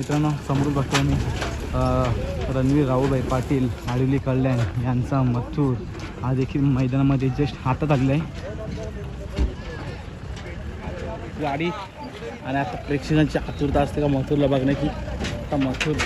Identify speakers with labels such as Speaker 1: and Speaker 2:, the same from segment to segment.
Speaker 1: मित्रांनो समोर बघतो मी रणवीर राहुलभाई पाटील आडिवली कल्याण यांचा मथूर हा देखील मैदानामध्ये जस्ट हातात आलेला आहे. गाडी आणि आता प्रेक्षकांची आतुरता असते का मथुरला बघण्याची? आता मथुर.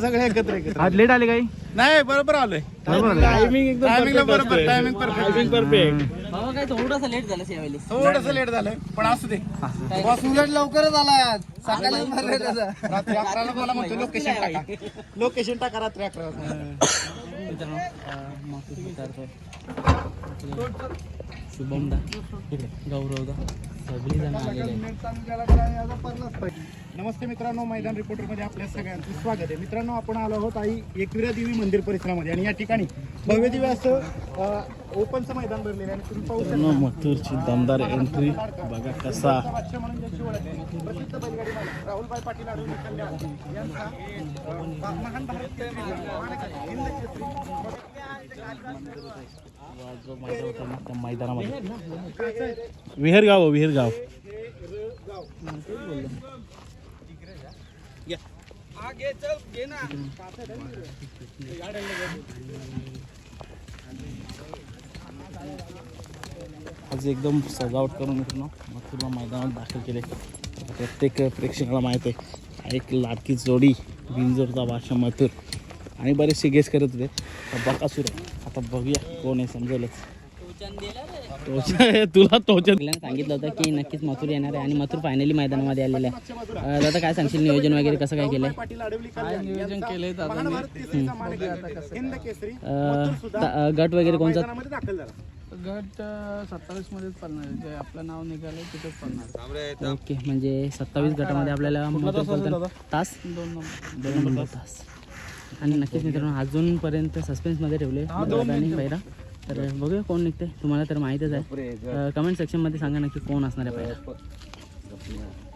Speaker 2: सगळे एकत्र एकत्र
Speaker 1: आज लेट आले काही?
Speaker 2: नाही बरोबर आलोय. टायमिंग एकदम टायमिंगला बरोबर टायमिंग परफेक्ट परफेक्ट
Speaker 3: बाबा काय थोडासा लेट झाला यावेळी
Speaker 2: थोडस लेट झालंय पण असू दे. बॉस उलट लवकरच आला सकाळी रात्री अकराला मला म्हणतो लोकेशन टाका. लोकेशन टाका रात्री अकरा
Speaker 3: स्वीकारतोय. शुभमदा. इकडे गौरवदा. सगळी जण आलेले.
Speaker 2: नमस्ते मित्रांनो मैदान रिपोर्टरमध्ये आपल्या सगळ्यांचं स्वागत आहे. मित्रांनो आपण आलो आहोत आई एकविरा देवी मंदिर परिसरामध्ये आणि या ठिकाणी भव्य दिव्य असं ओपनचं मैदान भरलेलं आहे आणि तुम्ही पाहू
Speaker 1: मित्रांनो, मथुरची दमदार एंट्री बघा कसा.
Speaker 2: म्हणून ज्याची ओळख आहे, प्रसिद्ध बैलगाडी मालक राहुलभाई पाटील कल्याण यांचा अं, महान भारत केसरी, महान हिंद केसरी
Speaker 1: जो मैदान होतं ना, त्या मैदानामध्ये. विहेरगाव हो, विहेरगाव आज एकदम सजावट करून मित्रांनो मथुरला मैदानात दाखल केले प्रत्येक प्रेक्षकाला माहीत आहे एक लाडकी जोडी बिंजोरचा भाषा मथुर आणि बरेचसे गेस करत होते आता बकासूर आता बघूया कोण आहे समजेलच. तुला टोचन
Speaker 3: सांगितलं होतं की नक्कीच मथुर येणार आहे आणि मथुर फायनली मैदानामध्ये आलेलं आहे. दादा काय सांगशील? नियोजन वगैरे कसं काय केलंय?
Speaker 2: नियोजन केलंय
Speaker 3: गट वगैरे
Speaker 2: झाला
Speaker 4: गट सत्तावीस मध्येच पडणार आहे. जे आपलं नाव निघालं तिथेच पडणार
Speaker 3: ओके म्हणजे सत्तावीस गटामध्ये आपल्याला तास
Speaker 4: दोन नंबर.
Speaker 3: दोन नंबर तास. आणि नक्कीच मित्रांनो अजूनपर्यंत सस्पेन्समध्ये ठेवले. आणि पहिला तर बघूया कोण निघते तुम्हाला तर माहीतच आहे. कमेंट सेक्शनमध्ये सांगा नक्की कोण असणार आहे पहिला.